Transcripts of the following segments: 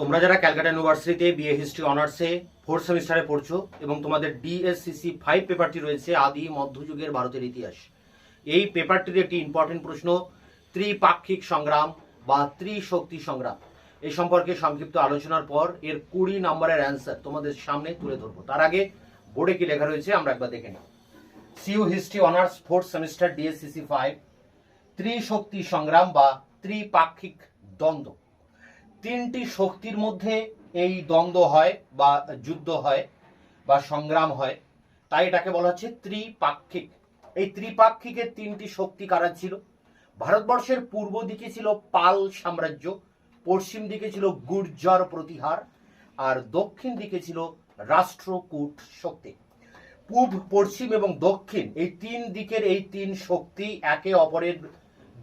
তোমরা যারা ক্যালকাটা ইউনিভার্সিটিতে বিএ হিস্ট্রি অনার্সে ফোর্থ সেমিস্টারে পড়ছো এবং তোমাদের ডিএসসিসি ফাইভ পেপারটি রয়েছে আদি, মধ্যযুগের, ভারতের ইতিহাস, এই পেপারটির একটি ইম্পর্টেন্ট প্রশ্ন, ত্রিপাক্ষিক সংগ্রাম বা ত্রিশক্তি সংগ্রাম। এই সম্পর্কে সংক্ষিপ্ত আলোচনার পর এর কুড়ি নম্বরের অ্যান্সার তোমাদের সামনে তুলে ধরবো। তার আগে বোর্ডে কি লেখা রয়েছে আমরা একবার দেখে নিই। CU history honours fourth semester DSCC five ত্রিশক্তি সংগ্রাম বা ত্রিপাক্ষিক দ্বন্দ্ব। তিনটি শক্তির মধ্যে এই দ্বন্দ্ব হয় বা যুদ্ধ হয় বা সংগ্রাম হয়, তাই এটাকে বলা হচ্ছে ত্রিপাক্ষিক। এই ত্রিপাক্ষিকের তিনটি শক্তি কারা ছিল? ভারতবর্ষের পূর্ব দিকে ছিল পাল সাম্রাজ্য, পশ্চিম দিকে ছিল গুর্জর প্রতিহার, আর দক্ষিণ দিকে ছিল রাষ্ট্রকূট শক্তি। পূব, পশ্চিম এবং দক্ষিণ এই তিন দিকের এই তিন শক্তি একে অপরের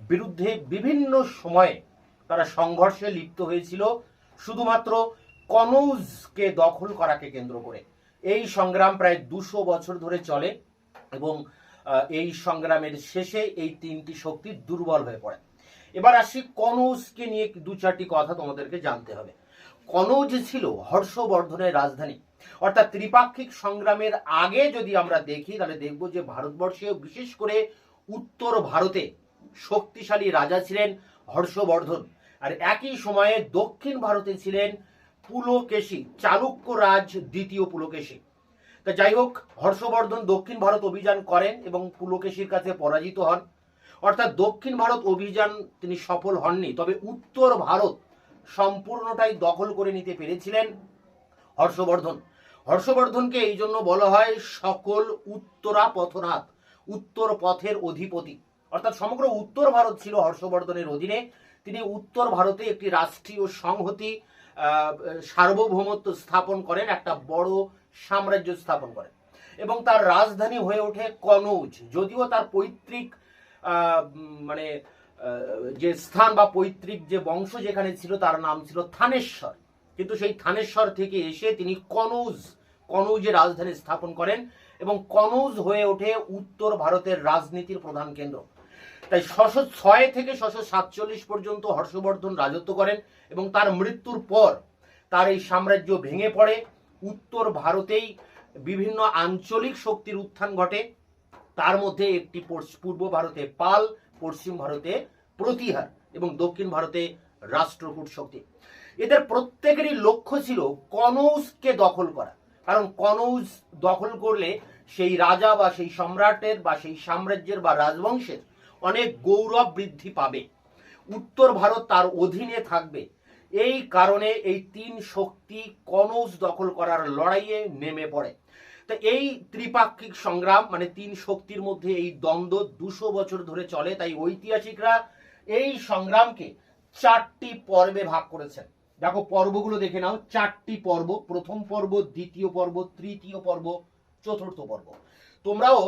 বিরুদ্ধে বিভিন্ন সময়ে তারা সংঘর্ষে লিপ্ত হয়েছিল। শুধুমাত্র কনৌজকে দখল করাকে কেন্দ্র করে। এই সংগ্রাম প্রায় দুশো বছর ধরে চলে এবং এই সংগ্রামের শেষে এই তিনটি শক্তি দুর্বল হয়ে পড়ে। এবার আসি কনৌজকে নিয়ে দু চারটি কথা তোমাদেরকে জানতে হবে। কনৌজ ছিল হর্ষবর্ধনের রাজধানী। অর্থাৎ ত্রিপাক্ষিক সংগ্রামের আগে যদি আমরা দেখি, তাহলে দেখব যে ভারতবর্ষে বিশেষ করে উত্তর ভারতে শক্তিশালী রাজা ছিলেন হর্ষবর্ধন। আর একই সময়ে দক্ষিণ ভারতে ছিলেন পুলকেশী চালুক্য রাজ দ্বিতীয় পুলকেশী। তা যাই হোক, হর্ষবর্ধন দক্ষিণ ভারত অভিযান করেন এবং পুলকেশীর কাছে পরাজিত হন। অর্থাৎ দক্ষিণ ভারত অভিযান তিনি সফল হননি, তবে উত্তর ভারত সম্পূর্ণটাই দখল করে নিতে পেরেছিলেন হর্ষবর্ধন। হর্ষবর্ধনকে এই জন্য বলা হয় সকল উত্তরা পথনাথ, উত্তর পথের অধিপতি। অর্থাৎ সমগ্র উত্তর ভারত ছিল হর্ষবর্ধনের অধীনে। তিনি উত্তর ভারতে একটি রাষ্ট্রীয় সংহতি সার্বভৌমত্ব স্থাপন করেন, একটা বড় সাম্রাজ্য স্থাপন করেন। এবং তার রাজধানী হয়ে ওঠে কনৌজ, যদিও তার পৈতৃক মানে যে স্থান বা পৈতৃক যে বংশ যেখানে ছিল, তার নাম ছিল থানেশ্বর। কিন্তু সেই থানেশ্বর থেকে এসে তিনি কনৌজ কনৌজে রাজধানী স্থাপন করেন এবং কনৌজ হয়ে ওঠে উত্তর ভারতের রাজনীতির প্রধান কেন্দ্র। তাই ছশো ছয় থেকে ছশো সাতচল্লিশ পর্যন্ত হর্ষবর্ধন রাজত্ব করেন এবং তার মৃত্যুর পর তার এই সাম্রাজ্য ভেঙে পড়ে। উত্তর ভারতেই বিভিন্ন আঞ্চলিক শক্তির উত্থান ঘটে। তার মধ্যে একটি পূর্ব ভারতে পাল, পশ্চিম ভারতে প্রতিহার এবং দক্ষিণ ভারতে রাষ্ট্রকূট শক্তি। এদের প্রত্যেকেরই লক্ষ্য ছিল কনৌজকে দখল করা। কারণ কনৌজ দখল করলে সেই রাজা বা সেই সম্রাটের বা সেই সাম্রাজ্যের বা রাজবংশের অনেক গৌরব বৃদ্ধি পাবে। উত্তর ভারত তার অধীনে থাকবে। এই কারণে এই তিন শক্তি কনৌজ দখল করার লড়াইয়ে নেমে পড়ে। তো এই ত্রিপাক্ষিক সংগ্রাম মানে তিন শক্তির মধ্যে এই দ্বন্দ্ব দুশো বছর ধরে চলে, তাই ঐতিহাসিকরা এই সংগ্রামকে চারটি পর্বে ভাগ করেছেন। দেখো, পর্বগুলো দেখে নাও, চারটি পর্ব, প্রথম পর্ব, দ্বিতীয় পর্ব, তৃতীয় পর্ব, চতুর্থ পর্ব। তোমরাও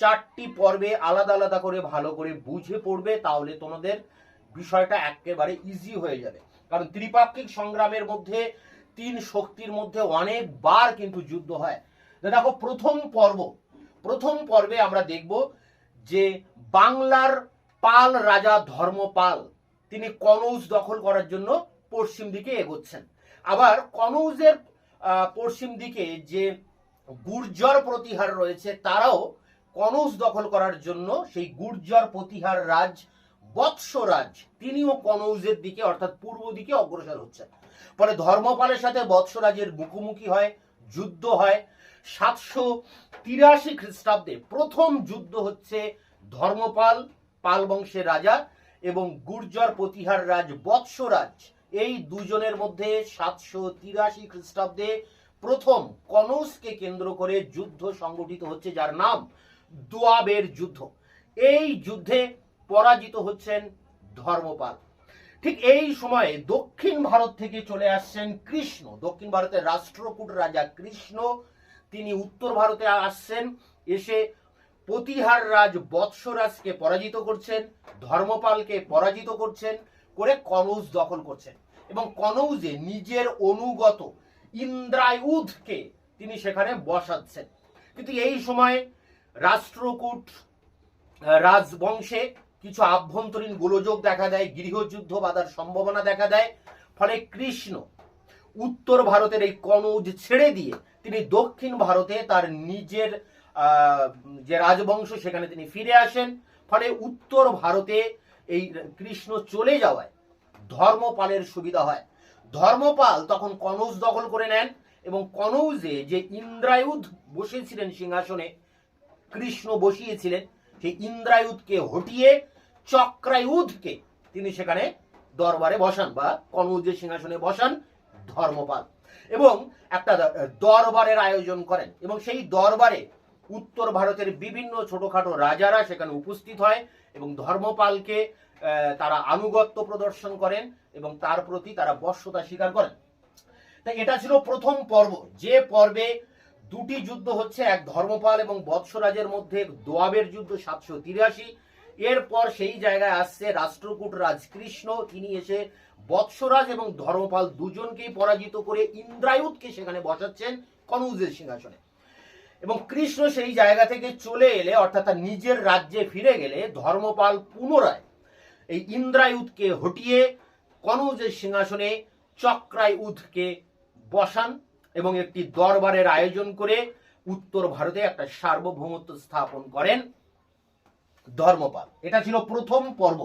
চারটি পর্বে আলাদা আলাদা করে ভালো করে বুঝে পড়বে, তাহলে তোমাদের বিষয়টা একেবারে ইজি হয়ে যাবে। কারণ ত্রিপাক্ষিক সংগ্রামের মধ্যে, তিন শক্তির মধ্যে অনেকবার কিন্তু যুদ্ধ হয়। দেখো, প্রথম পর্ব, প্রথম পর্বে আমরা দেখব যে বাংলার পাল রাজা ধর্মপাল, তিনি কনৌজ দখল করার জন্য পশ্চিম দিকে এগোচ্ছেন। আবার কনৌজের পশ্চিম দিকে যে গুর্জর প্রতিহার রয়েছে, তারাও কনৌজ দখল করার জন্য সেই গুর্জর প্রতিহার রাজ বৎসরাজ তিনিও কনৌজের দিকে, অর্থাৎ পূর্ব দিকে অগ্রসর হচ্ছেন। পরে ধর্মপালের সাথে বৎসরাজের মুখোমুখি হয়, যুদ্ধ হয়। সাতশো তিরাশি খ্রিস্টাব্দে প্রথম যুদ্ধ হচ্ছে ধর্মপাল, পাল বংশের রাজা এবং গুর্জর প্রতিহার রাজ বৎসরাজ এই দুজনের মধ্যে সাতশো তিরাশি খ্রিস্টাব্দে প্রথম কনৌজকে কেন্দ্র করে যুদ্ধ সংগঠিত হচ্ছে, যার নাম দোয়াবের যুদ্ধ। এই যুদ্ধে পরাজিত হচ্ছেন ধর্মপাল। ঠিক এই সময়ে দক্ষিণ ভারত থেকে চলে আসছেন কৃষ্ণ। দক্ষিণ ভারতের রাষ্ট্রকূট রাজা কৃষ্ণ, তিনি উত্তর ভারতে আসছেন, এসে প্রতিহার রাজ বৎসরাজকে পরাজিত করছেন, ধর্মপালকে পরাজিত করছেন, করে কনৌজ দখল করছেন। এবং কনৌজে নিজের অনুগত ইন্দ্রায়ুধকে তিনি সেখানে বসাচ্ছেন। কিন্তু এই সময় রাষ্ট্রকূট রাজবংশে কিছু আভ্যন্তরীণ গোলযোগ দেখা দেয়, গৃহযুদ্ধ বাধার সম্ভাবনা দেখা দেয়। ফলে কৃষ্ণ উত্তর ভারতের এই কনৌজ ছেড়ে দিয়ে তিনি দক্ষিণ ভারতে তার নিজের যে রাজবংশ সেখানে তিনি ফিরে আসেন। ফলে উত্তর ভারতে এই কৃষ্ণ চলে যাওয়ায় ধর্মপালের সুবিধা হয়। ধর্মপাল তখন কনৌজ দখল করে নেন এবং কনৌজে যে ইন্দ্রায়ুধ বসেছিলেন সিংহাসনে কৃষ্ণ বসিয়েছিলেন, সেই ইন্দ্রায়ুধকে হটিয়ে চক্রায়ুধকে তিনি সেখানে দরবারে বসান বা কনৌজের সিংহাসনে বসান ধর্মপাল। এবং একটা দরবারের আয়োজন করেন এবং সেই দরবারে উত্তর ভারতের বিভিন্ন ছোটখাটো রাজারা সেখানে উপস্থিত হয় এবং ধর্মপালকে তারা আনুগত্য প্রদর্শন করেন এবং তার প্রতি তারা বশ্যতা স্বীকার করেন। তাই এটা ছিল প্রথম পর্ব। যে পর্বে দুটি যুদ্ধ হচ্ছে এক ধর্মপাল এবং বৎসরাজের মধ্যে দোয়াবের যুদ্ধ সাতশো তিরাশি। এরপর সেই জায়গায় আসছে রাষ্ট্রকূট রাজ কৃষ্ণ তিনি এসে বৎসরাজ এবং ধর্মপাল দুজনকেই পরাজিত করে ইন্দ্রায়ুধকে সেখানে বসাচ্ছেন কনৌজের সিংহাসনে। এবং কৃষ্ণ সেই জায়গা থেকে চলে এলে, অর্থাৎ তার নিজের রাজ্যে ফিরে গেলে, ধর্মপাল পুনরায় এই ইন্দ্রায়ুধকে হটিয়ে কনৌজের সিংহাসনে চক্রায়ুধকে বসান। এবং একটি দরবারের আয়োজন করে উত্তর ভারতে একটা সার্বভৌমত্ব স্থাপন করেন ধর্মপাল। এটা ছিল প্রথম পর্ব।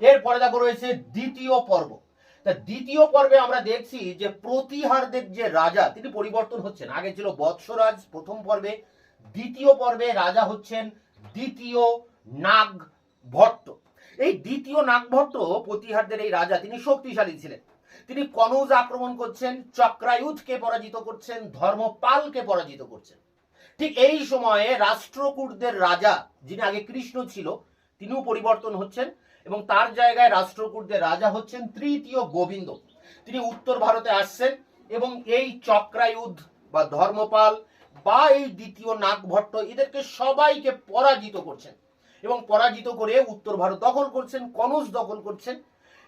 এরপরে দেখো রয়েছে দ্বিতীয় পর্ব। তা দ্বিতীয় পর্বে আমরা দেখছি যে প্রতিহারদের যে রাজা, তিনি পরিবর্তন হচ্ছেন। আগে ছিল বৎসরাজ প্রথম পর্বে, দ্বিতীয় পর্বে রাজা হচ্ছেন দ্বিতীয় নাগ ভট্ট এই দ্বিতীয় নাগভট্ট প্রতিহারদের এই রাজা, তিনি শক্তিশালী ছিলেন। তিনি কনৌজ আক্রমণ করছেন, চক্রায়ুধকে পরাজিত করছেন, ধর্মপালকে পরাজিত করছেন। ঠিক এই সময়ে রাষ্ট্রকূটদের রাজা, যিনি আগে কৃষ্ণ ছিল, তিনিও পরিবর্তন হচ্ছেন এবং তার জায়গায় রাষ্ট্রকূটদের রাজা হচ্ছেন তৃতীয় গোবিন্দ। তিনি উত্তর ভারতে আসছেন এবং এই চক্রায়ুধ বা ধর্মপাল বা এই দ্বিতীয় নাগভট্ট এদেরকে সবাইকে পরাজিত করছেন এবং পরাজিত করে উত্তর ভারত দখল করছেন, কনৌজ দখল করছেন।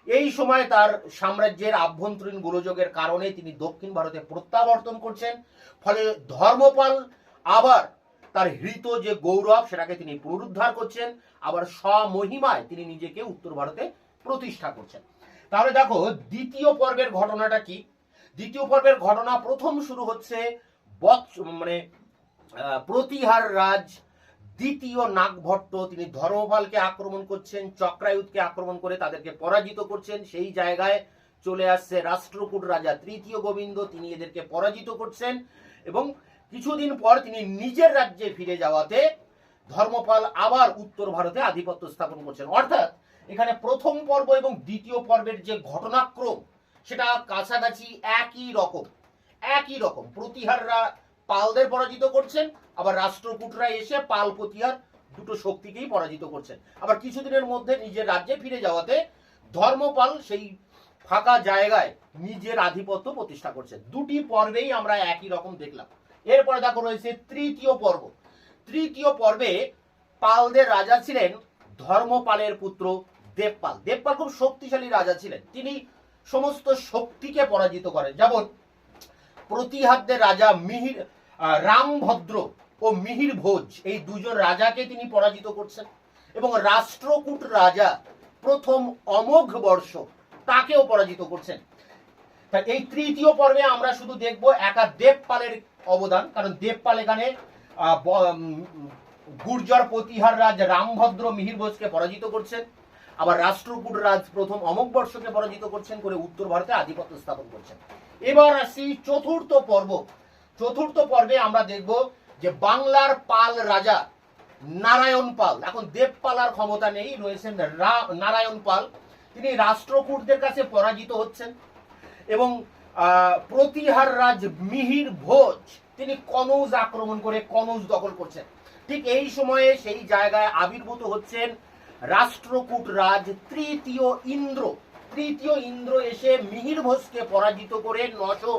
এই সময় তার সাম্রাজ্যের আভ্যন্তরীণ গোলযোগের কারণে তিনি দক্ষিণ ভারতে প্রত্যাবর্তন করছেন। ফলে ধর্মপাল আবার তার হৃত যে গৌরব, সেটাকে তিনি পুনরুদ্ধার করছেন। আবার স্বমহিমায় তিনি নিজেকে উত্তর ভারতে প্রতিষ্ঠা করছেন। তাহলে দেখো, দ্বিতীয় পর্বের ঘটনাটা কি? দ্বিতীয় পর্বের ঘটনা প্রথম শুরু হচ্ছে বৎস- মানে প্রতিহার রাজ দ্বিতীয় নাগভট্ট, তিনি ধর্মপালকে আক্রমণ করছেন চক্রায়ুধকে আক্রমণ করে তাদেরকে পরাজিত করছেন। সেই জায়গায় চলে আসছে রাষ্ট্রকূট রাজা তৃতীয় গোবিন্দ, তিনি এদেরকে পরাজিত করছেন এবং কিছুদিন পর তিনি নিজের রাজ্যে ফিরে যাওয়াতে ধর্মপাল আবার উত্তর ভারতে আধিপত্য স্থাপন করছেন। অর্থাৎ এখানে প্রথম পর্ব এবং দ্বিতীয় পর্বের যে ঘটনাক্রম, সেটা কাছাকাছি একই রকম একই রকম। প্রতিহাররা পালদের পরাজিত করছেন আবার রাষ্ট্রকূটরা এসে পাল প্রতিহার দুটো শক্তিকেই পরাজিত করছেন। আবার কিছুদিনের মধ্যে নিজের রাজ্যে ফিরে যাওয়াতে ধর্মপাল সেই ফাঁকা জায়গায় নিজের আধিপত্য প্রতিষ্ঠা করছেন। দুটি পর্বেই আমরা একই রকম দেখলাম। এরপরে দেখো রয়েছে তৃতীয় পর্ব। তৃতীয় পর্বে পালদের রাজা ছিলেন ধর্মপালের পুত্র দেবপাল। দেবপাল খুব শক্তিশালী রাজা ছিলেন। তিনি সমস্ত শক্তিকে পরাজিত করেন। যেমন প্রতিহারদের রাজা মিহির রামভদ্র ও মিহির ভোজ, এই দুজন রাজাকে তিনি পরাজিত করছেন। এবং রাষ্ট্রকূট রাজা প্রথম অমোঘ বর্ষ তাকেও পরাজিত করছেন। এই তৃতীয় পর্বে আমরা শুধু দেখব একা দেবপালের অবদান, কারণ দেবপাল এখানে গুর্জর প্রতিহার রাজ রামভদ্র মিহির ভোজকে পরাজিত করছেন। আবার রাষ্ট্রকূট রাজ প্রথম অমোঘ বর্ষকে পরাজিত করছেন করে উত্তর ভারতে আধিপত্য স্থাপন করছেন। এবার আসি চতুর্থ পর্ব। চতুর্থ পর্বে আমরা দেখব যে বাংলার পাল রাজা নারায়ণ পাল, এখন দেবপালার ক্ষমতা নেই, রয়েছেন নারায়ণ পাল। তিনি রাষ্ট্রকূটদের কাছে পরাজিত হচ্ছেন এবং প্রতিহার রাজ মিহির ভোজ, তিনি কনৌজ আক্রমণ করে কনৌজ দখল করছেন। ঠিক এই সময়ে সেই জায়গায় আবির্ভূত হচ্ছেন রাষ্ট্রকূট রাজ তৃতীয় ইন্দ্র। তৃতীয় ইন্দ্র এসে মিহির ভোজকে পরাজিত করে নশো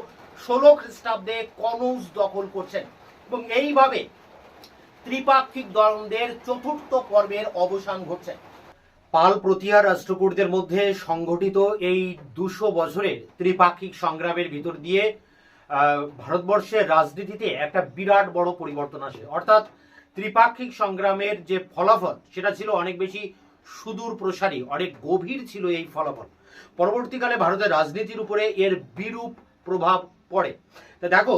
ষোলো খ্রিস্টাব্দে কনৌজ দখল করছেন। এবং এইভাবে ত্রিপাক্ষিক দ্বন্দ্বের চতুর্থ পর্বের অবসান ঘটছে। পাল প্রতিহার রাষ্ট্রকূটদের মধ্যে সংঘটিত এই দুশো বছরের ত্রিপাক্ষিক সংগ্রামের ভিতর দিয়ে ভারতবর্ষের রাজনীতিতে একটা বিরাট বড় পরিবর্তন আসে। অর্থাৎ ত্রিপাক্ষিক সংগ্রামের যে ফলাফল, সেটা ছিল অনেক বেশি সুদূর প্রসারী, অনেক গভীর ছিল এই ফলাফল। পরবর্তীকালে ভারতের রাজনীতির উপরে এর বিরূপ প্রভাব পড়ে। তা দেখো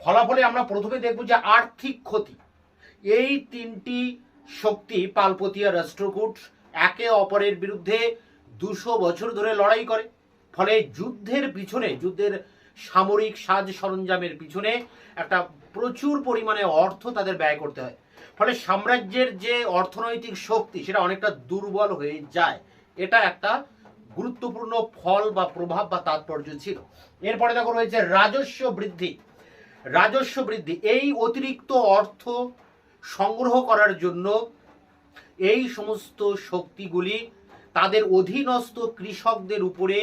ফলাফলে আমরা প্রথমে দেখব যে আর্থিক ক্ষতি। এই তিনটি শক্তি, পালপতিয়া, রাষ্ট্রকূট, একে অপরের বিরুদ্ধে দুশো বছর ধরে লড়াই করে। ফলে যুদ্ধের পিছনে, যুদ্ধের সামরিক সাজ সরঞ্জামের পিছনে একটা প্রচুর পরিমাণে অর্থ তাদের ব্যয় করতে হয়। ফলে সাম্রাজ্যের যে অর্থনৈতিক শক্তি, সেটা অনেকটা দুর্বল হয়ে যায়। এটা একটা গুরুত্বপূর্ণ ফল বা প্রভাব বা তাৎপর্য ছিল। এরপরে দেখো রয়েছে রাজস্ব বৃদ্ধি। রাজস্ব বৃদ্ধি, এই অতিরিক্ত অর্থ সংগ্রহ করার জন্য এই সমস্ত শক্তিগুলি তাদের অধীনস্থ কৃষকদের উপরে,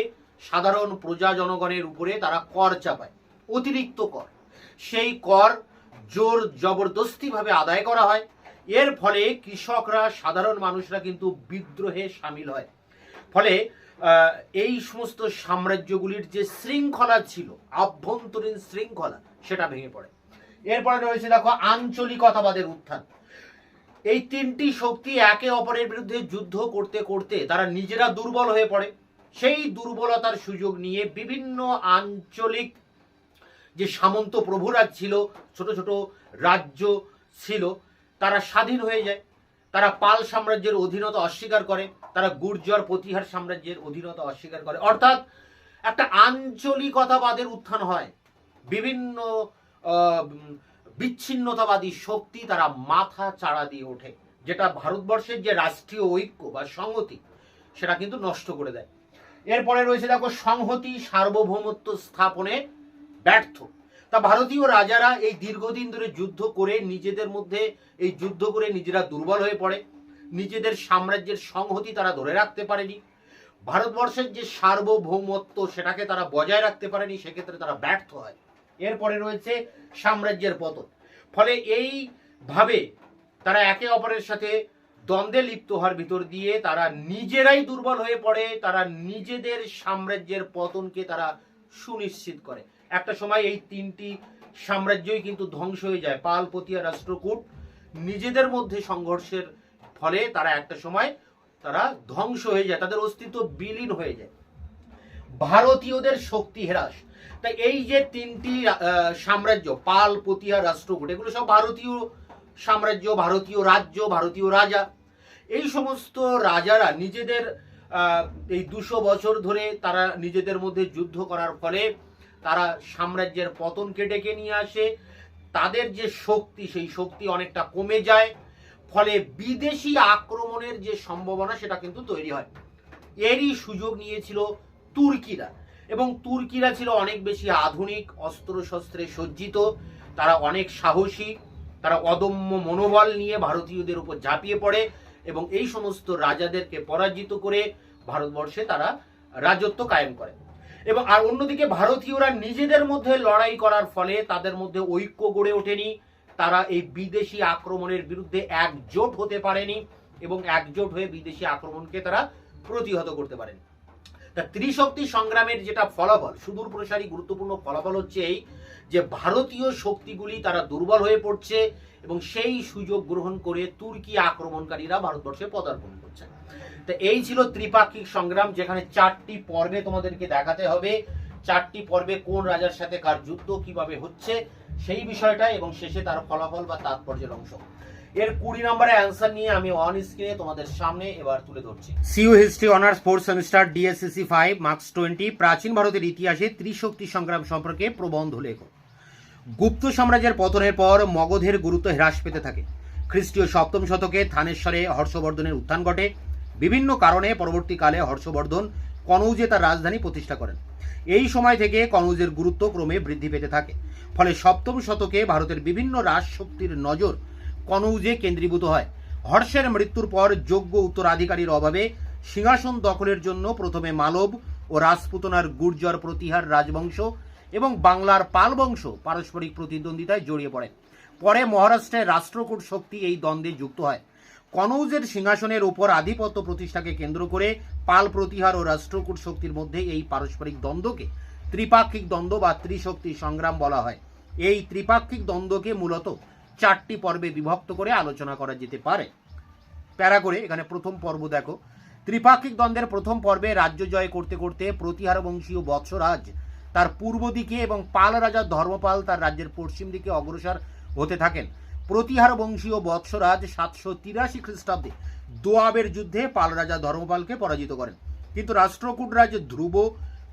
সাধারণ প্রজা জনগণের উপরে তারা কর চাপায়, অতিরিক্ত কর। সেই কর জোর জবরদস্তিভাবে আদায় করা হয়। এর ফলে কৃষকরা, সাধারণ মানুষরা কিন্তু বিদ্রোহে সামিল হয়। ফলে এই সমস্ত সাম্রাজ্যগুলির যে শৃঙ্খলা ছিল, আভ্যন্তরীণ শৃঙ্খলা সেটা ভেঙে পড়ে। এরপরে রয়েছে দেখো আঞ্চলিকতাবাদের উত্থান। এই তিনটি শক্তি একে অপরের বিরুদ্ধে যুদ্ধ করতে করতে তারা নিজেরা দুর্বল হয়ে পড়ে। সেই দুর্বলতার সুযোগ নিয়ে বিভিন্ন আঞ্চলিক যে সামন্ত প্রভুরাজ ছিল, ছোট ছোট রাজ্য ছিল, তারা স্বাধীন হয়ে যায়। তারা পাল সাম্রাজ্যের অধীনতা অস্বীকার করে, তারা গুর্জর প্রতিহার সাম্রাজ্যের অধীনতা অস্বীকার করে। অর্থাৎ একটা আঞ্চলিকতাবাদের উত্থান হয়। বিভিন্ন বিচ্ছিন্নতাবাদী শক্তি তারা মাথা চাড়া দিয়ে ওঠে। যেটা ভারতবর্ষের যে রাষ্ট্রীয় ঐক্য বা সংহতি, সেটা কিন্তু নষ্ট করে দেয়। এরপরে রয়েছে দেখো, সংহতি সার্বভৌমত্ব স্থাপনে ব্যর্থ। তা ভারতীয় রাজারা এই দীর্ঘদিন ধরে যুদ্ধ করে নিজেদের মধ্যে, এই যুদ্ধ করে নিজেরা দুর্বল হয়ে পড়ে। নিজেদের সাম্রাজ্যের সংহতি তারা ধরে রাখতে পারেনি। ভারতবর্ষের যে সার্বভৌমত্ব, সেটাকে তারা বজায় রাখতে পারেনি, সেক্ষেত্রে তারা ব্যর্থ হয়। এরপরে রয়েছে সাম্রাজ্যের পতন। ফলে এইভাবে তারা একে অপরের সাথে দ্বন্দ্বে লিপ্ত হওয়ার ভিতর দিয়ে তারা নিজেরাই দুর্বল হয়ে পড়ে, তারা নিজেদের সাম্রাজ্যের পতনকে তারা সুনিশ্চিত করে। একটা সময় এই তিনটি সাম্রাজ্যই কিন্তু ধ্বংস হয়ে যায় পাল পতিয়া রাষ্ট্রকূট। নিজেদের মধ্যে সংঘর্ষের ফলে তারা একটা সময় তারা ধ্বংস হয়ে যায়, তাদের অস্তিত্ব বিলীন হয়ে যায়। ভারতীয়দের শক্তি হ্রাস। তাই এই যে তিনটি সাম্রাজ্য, পাল, পতিয়া, রাষ্ট্রকূট, এগুলো সব ভারতীয় সাম্রাজ্য, ভারতীয় রাজ্য, ভারতীয় রাজা, এই সমস্ত রাজারা নিজেদের এই দুশো বছর ধরে তারা নিজেদের মধ্যে যুদ্ধ করার ফলে তারা সাম্রাজ্যের পতনকে ডেকে নিয়ে আসে। তাদের যে শক্তি, সেই শক্তি অনেকটা কমে যায়, ফলে বিদেশি আক্রমণের যে সম্ভাবনা, সেটা কিন্তু তৈরি হয়। এরই সুযোগ নিয়েছিল তুর্কিরা। এবং তুর্কিরা ছিল অনেক বেশি আধুনিক, অস্ত্রশস্ত্রে সজ্জিত। তারা অনেক সাহসী, তারা অদম্য মনোবল নিয়ে ভারতীয়দের উপর ঝাঁপিয়ে পড়ে এবং এই সমস্ত রাজাদেরকে পরাজিত করে ভারতবর্ষে তারা রাজত্ব কায়েম করে। এবং আর অন্যদিকে ভারতীয়রা নিজেদের মধ্যে লড়াই করার ফলে তাদের মধ্যে ঐক্য গড়ে ওঠেনি। তারা এই বিদেশি আক্রমণের বিরুদ্ধে একজোট হতে পারেনি এবং একজোট হয়ে বিদেশি আক্রমণকে তারা প্রতিহত করতে পারেন। তা ত্রিশক্তি সংগ্রামের যেটা ফলাফল, সুদূর প্রসারী গুরুত্বপূর্ণ ফলাফল হচ্ছে এই যে ভারতীয় শক্তিগুলি তারা দুর্বল হয়ে পড়ছে এবং সেই সুযোগ গ্রহণ করে তুর্কি আক্রমণকারীরা ভারতবর্ষে পদার্পণ করছে। তো এই ছিল ত্রিপাক্ষিক সংগ্রাম, যেখানে চারটি পর্বে তোমাদেরকে দেখাতে হবে। চারটি পর্বে কোন রাজার সাথে কার যুদ্ধ কীভাবে হচ্ছে সেই বিষয়টা এবং শেষে তার ফলাফল বা তাৎপর্যের অংশ। এর কুড়ি নম্বরে অ্যান্সার নিয়ে আমি অন স্ক্রিনে তোমাদের সামনে এবার তুলে ধরছি। CU history honours fourth semester DSCC five marks twenty প্রাচীন ভারতের ইতিহাসে ত্রিশক্তি সংগ্রাম সম্পর্কে প্রবন্ধ লেখো। গুপ্ত সাম্রাজ্যের পতনের পর মগধের গুরুত্ব হ্রাস পেতে থাকে। খ্রিস্টীয় সপ্তম শতকে থানেশ্বরে হর্ষবর্ধনের উত্থান ঘটে। বিভিন্ন কারণে পরবর্তীকালে হর্ষবর্ধন কনৌজে তার রাজধানী প্রতিষ্ঠা করেন। এই সময় থেকে কনৌজের গুরুত্ব ক্রমে বৃদ্ধি পেতে থাকে। ফলে সপ্তম শতকে ভারতের বিভিন্ন রাজশক্তির নজর কনৌজে কেন্দ্রীভূত হয়। হর্ষের মৃত্যুর পর যোগ্য উত্তরাধিকারীর অভাবে সিংহাসন দখলের জন্য প্রথমে মালব ও রাজপুতনার গুর্জর প্রতিহার রাজবংশ এবং বাংলার পাল বংশ পারস্পরিক প্রতিদ্বন্দ্বিতায় জড়িয়ে পড়ে। পরে মহারাষ্ট্রের রাষ্ট্রকূট শক্তি এই দ্বন্দ্বে যুক্ত হয়। কনৌজের সিংহাসনের উপর আধিপত্য প্রতিষ্ঠাকে কেন্দ্র করে পাল প্রতিহার ও রাষ্ট্রকূট শক্তির মধ্যে এই পারস্পরিক দ্বন্দ্বকে ত্রিপাক্ষিক দ্বন্দ্ব বা ত্রিশক্তি সংগ্রাম বলা হয়। এই ত্রিপাক্ষিক দ্বন্দ্বকে মূলত চারটি পর্বে বিভক্ত করে আলোচনা করা যেতে পারে। প্যারা করে এখানে প্রথম পর্ব দেখো। ত্রিপাক্ষিক দ্বন্দ্বের প্রথম পর্বে রাজ্য জয় করতে করতে প্রতিহার বংশীয় বৎসরাজ তার পূর্ব দিকে এবং পাল রাজা ধর্মপাল তার রাজ্যের পশ্চিম দিকে অগ্রসর হতে থাকেন। প্রতিহার বংশীয় বৎসরাজ সাতশো তিরাশি খ্রিস্টাব্দে দোয়াবের যুদ্ধে পাল রাজা ধর্মপালকে পরাজিত করেন। কিন্তু রাষ্ট্রকূট রাজ ধ্রুব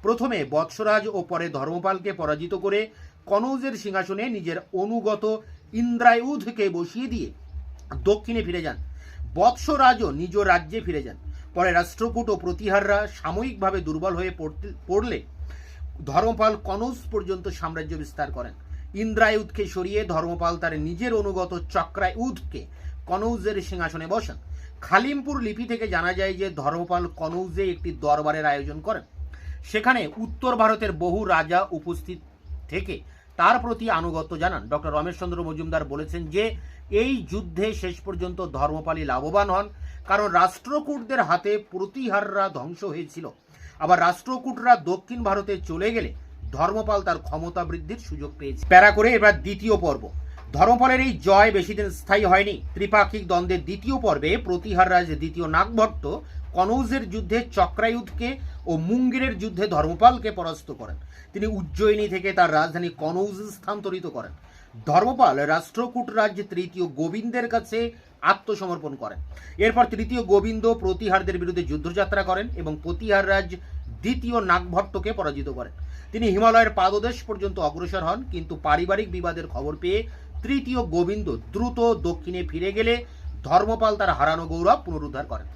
প্রথমে বৎসরাজ ও পরে ধর্মপালকে পরাজিত করে কনৌজের সিংহাসনে নিজের অনুগত ইন্দ্রায়ুধকে বসিয়ে দিয়ে দক্ষিণে ফিরে যান। বৎসরাজও নিজ রাজ্যে ফিরে যান। পরে রাষ্ট্রকূট ও প্রতিহাররা সাময়িকভাবে দুর্বল হয়ে পড়লে ধর্মপাল কনৌজ পর্যন্ত সাম্রাজ্য বিস্তার করেন। ইন্দ্রায়ুধকে সরিয়ে ধর্মপাল তার নিজের অনুগত চক্রায়ুধকে কনৌজের সিংহাসনে বসান। খালিমপুর লিপি থেকে জানা যায় যে ধর্মপাল কনৌজে একটি দরবারের আয়োজন করেন। সেখানে উত্তর ভারতের বহু রাজা উপস্থিত থেকে তার প্রতি আনুগত্য জানান ডক্টর রমেশচন্দ্র মজুমদার বলেছেন যে, এই যুদ্ধে শেষ পর্যন্ত ধর্মপালই লাভবান হন, কারণ রাষ্ট্রকূটদের হাতে প্রতিহাররা ধ্বংস হয়েছিল। আবার রাষ্ট্রকূটরা দক্ষিণ ভারতে চলে গেলে ধর্মপাল তার ক্ষমতা বৃদ্ধির সুযোগ পেয়েছে। প্যারা করে এবার দ্বিতীয় পর্ব। ধর্মপালের এই জয় বেশি দিন স্থায়ী হয়নি। ত্রিপাক্ষিক দ্বন্দ্বের দ্বিতীয় পর্বে প্রতিহার রাজ দ্বিতীয় নাগভট্ট কনৌজের যুদ্ধে চক্রায়ুধকে ও মুঙ্গিরের যুদ্ধে ধর্মপালকে পরাস্ত করেন। তিনি উজ্জয়িনী থেকে তার রাজধানী কনৌজ স্থানান্তরিত করেন। ধর্মপাল রাষ্ট্রকূট রাজ্য তৃতীয় গোবিন্দের কাছে আত্মসমর্পণ করেন। এরপর তৃতীয় গোবিন্দ প্রতিহারদের বিরুদ্ধে যুদ্ধযাত্রা করেন এবং প্রতিহার রাজ দ্বিতীয় নাগভট্টকে পরাজিত করেন। তিনি হিমালয়ের পাদদেশ পর্যন্ত অগ্রসর হন, কিন্তু পারিবারিক বিবাদের খবর পেয়ে তৃতীয় গোবিন্দ দ্রুত দক্ষিণে ফিরে গেলে ধর্মপাল তার হারানো গৌরব পুনরুদ্ধার করেন।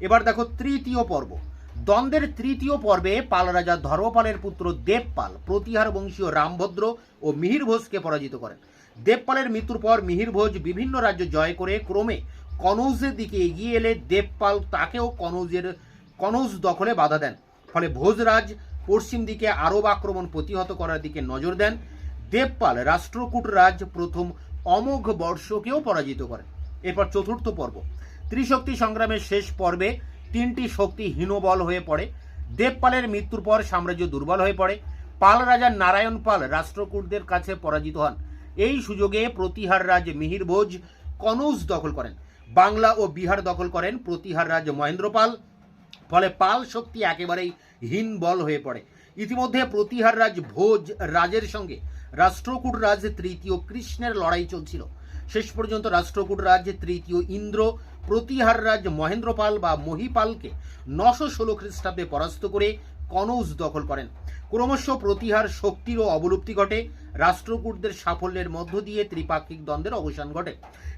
এবার দেখো তৃতীয় পর্ব। দ্বন্দ্বের তৃতীয় পর্বে পাল রাজা ধর্মপালের পুত্র দেবপাল প্রতিহার বংশীয় রামভদ্র ও মিহিরভোজকে পরাজিত করেন। দেবপালের মৃত্যুর পর মিহিরভোজ বিভিন্ন রাজ্য জয় করে ক্রমে কনৌজের দিকে এগিয়ে এলে দেবপাল তাকেও কনৌজের, কনৌজ দখলে বাধা দেন। ফলে ভোজরাজ পশ্চিম দিকে আরব আক্রমণ প্রতিহত করার দিকে নজর দেন। দেবপাল রাষ্ট্রকূট রাজ প্রথম অমোঘ বর্ষকেও পরাজিত করেন। এরপর চতুর্থ পর্ব। ত্রিশক্তি সংগ্রামের শেষ পর্বে তিনটি শক্তি হীনবল হয়ে পড়ে। দেবপালের মৃত্যুর পর সাম্রাজ্য দুর্বল হয়ে পড়ে। পাল রাজা নারায়ণ পাল রাষ্ট্রকূটদের কাছে পরাজিত হন। এই সুযোগে প্রতিহার রাজ মিহির মিহিরভোজ কনৌজ দখল করেন। বাংলা ও বিহার দখল করেন প্রতিহার রাজ মহেন্দ্রপাল ফলে পাল শক্তি একেবারেই হীন বল হয়ে পড়ে। ইতিমধ্যে প্রতিহার রাজ ভোজ রাজের সঙ্গে রাষ্ট্রকূট রাজ তৃতীয় কৃষ্ণের লড়াই চলছিল। শেষ পর্যন্ত রাষ্ট্রকূট রাজ তৃতীয় ইন্দ্র প্রতিহার রাজ মহেন্দ্রপাল বা মহিপালকে নশো ষোলো খ্রিস্টাব্দে পরাস্ত করে কনৌজ দখল করেন। ক্রমশ প্রতিহার শক্তিরও অবলুপ্তি ঘটে, রাষ্ট্রকূটদের সাফল্যের মধ্য দিয়ে ত্রিপাক্ষিক দ্বন্দ্বের অবসান ঘটে।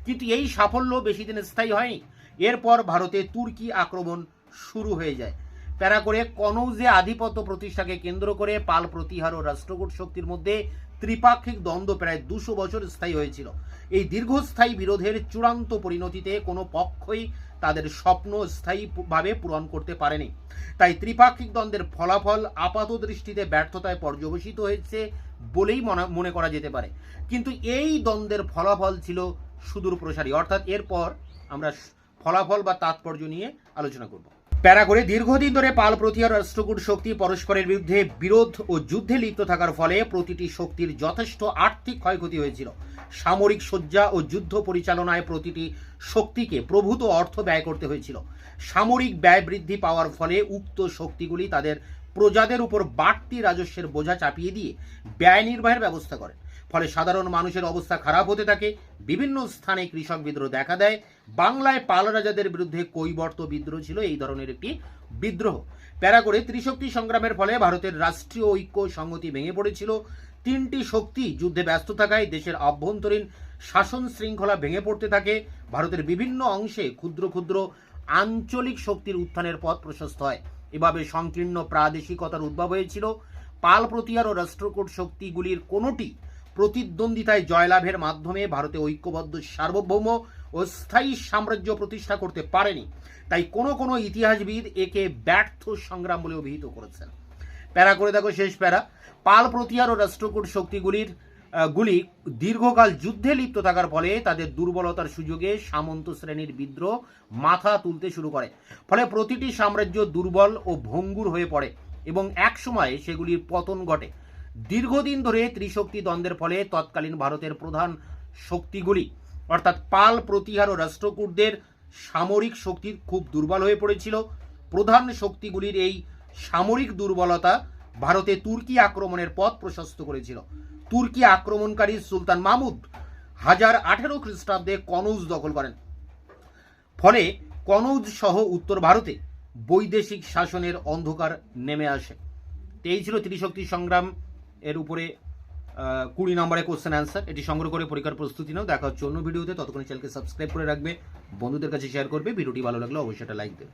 কিন্তু এই সাফল্য বেশি দিন স্থায়ী হয়নি। এরপর ভারতে তুর্কি আক্রমণ শুরু হয়ে যায়। প্যারা করে কনৌজে আধিপত্য প্রতিষ্ঠাকে কেন্দ্র করে পাল প্রতিহার ও রাষ্ট্রকূট শক্তির মধ্যে ত্রিপাক্ষিক দ্বন্দ্ব প্রায় দুশো বছর স্থায়ী হয়েছিল। এই দীর্ঘস্থায়ী বিরোধের চূড়ান্ত পরিণতিতে কোনো পক্ষই তাদের স্বপ্ন স্থায়ীভাবে পূরণ করতে পারেনি। তাই ত্রিপাক্ষিক দ্বন্দ্বের ফলাফল আপাত দৃষ্টিতে ব্যর্থতায় পর্যবসিত হয়েছে বলেই মনে- করা যেতে পারে। কিন্তু এই দ্বন্দ্বের ফলাফল ছিল সুদূর প্রসারী অর্থাৎ এরপর আমরা ফলাফল বা তাৎপর্য নিয়ে আলোচনা করব। প্যারা করে দীর্ঘদিন ধরে পাল প্রতিহার রাষ্ট্রকূট শক্তি পরস্পরের বিরুদ্ধে বিরোধ ও যুদ্ধে লিপ্ত থাকার ফলে প্রতিটি শক্তির যথেষ্ট আর্থিক ক্ষয়ক্ষতি হয়েছিল। সামরিক সজ্জা ও যুদ্ধ পরিচালনায় প্রতিটি শক্তিকে প্রভূত অর্থ ব্যয় করতে হয়েছিল। সামরিক ব্যয় বৃদ্ধি পাওয়ার ফলে উক্ত শক্তিগুলি তাদের প্রজাদের উপর বাড়তি রাজস্বের বোঝা চাপিয়ে দিয়ে ব্যয় নির্বাহের ব্যবস্থা করে। ফলে সাধারণ মানুষের অবস্থা খারাপ হতে থাকে। বিভিন্ন স্থানে কৃষক বিদ্রোহ দেখা দেয়। বাংলায় পাল রাজাদের বিরুদ্ধে কৈবর্ত বিদ্রোহ ছিল এই ধরনের একটি বিদ্রোহ। প্যারা করে ত্রিশক্তি সংগ্রামের ফলে ভারতের রাষ্ট্রীয় ঐক্য সংহতি ভেঙে পড়েছিল। তিনটি শক্তি যুদ্ধে ব্যস্ত থাকায় দেশের আভ্যন্তরীণ শাসন শৃঙ্খলা ভেঙে পড়তে থাকে। ভারতের বিভিন্ন অংশে ক্ষুদ্র ক্ষুদ্র আঞ্চলিক শক্তির উত্থানের পথ প্রশস্ত হয়। এভাবে সংকীর্ণ প্রাদেশিকতার উদ্ভব হয়েছিল। পাল প্রতিহার ও রাষ্ট্রকূট শক্তিগুলির কোনোটি প্রতিদ্বন্দ্বিতায় জয়লাভের মাধ্যমে ভারতে ঐক্যবদ্ধ সার্বভৌম ও স্থায়ী সাম্রাজ্য প্রতিষ্ঠা করতে পারেনি। তাই কোনো কোনো ইতিহাসবিদ একে ব্যর্থ সংগ্রাম বলে অভিহিত করেছেন। প্যারা করে দেখো শেষ প্যারা। পাল প্রতিহার ও রাষ্ট্রকূট শক্তিগুলির গুলি দীর্ঘকাল যুদ্ধে লিপ্ত থাকার ফলে তাদের দুর্বলতার সুযোগে সামন্ত শ্রেণির বিদ্রোহ মাথা তুলতে শুরু করে। ফলে প্রতিটি সাম্রাজ্য দুর্বল ও ভঙ্গুর হয়ে পড়ে এবং এক সময়ে সেগুলির পতন ঘটে। দীর্ঘদিন ধরে ত্রিশক্তি দ্বন্দ্বের ফলে তৎকালীন ভারতের প্রধান শক্তিগুলি, অর্থাৎ পাল, প্রতিহার ও রাষ্ট্রকূটদের সামরিক শক্তি খুব দুর্বল হয়ে পড়েছিল। প্রধান শক্তিগুলির এই সামরিক দুর্বলতা ভারতে তুর্কি আক্রমণের পথ প্রশস্ত করেছিল। তুর্কি আক্রমণকারী সুলতান মাহমুদ হাজার আঠেরো খ্রিস্টাব্দে কনৌজ দখল করেন। ফলে কনৌজ সহ উত্তর ভারতে বৈদেশিক শাসনের অন্ধকার নেমে আসে। এই ছিল ত্রিশক্তি সংগ্রাম। এর উপরে কুড়ি নম্বরে কোশ্চেন অ্যান্সার এটি সংগ্রহ করে পরীক্ষার প্রস্তুতি নাও। দেখা হচ্ছে অন্য ভিডিওতে ততক্ষণ চ্যানেলকে সাবস্ক্রাইব করে রাখবে। বন্ধুদের কাছে শেয়ার করবে। ভিডিওটি ভালো লাগলে অবশ্যই একটা লাইক দেবে।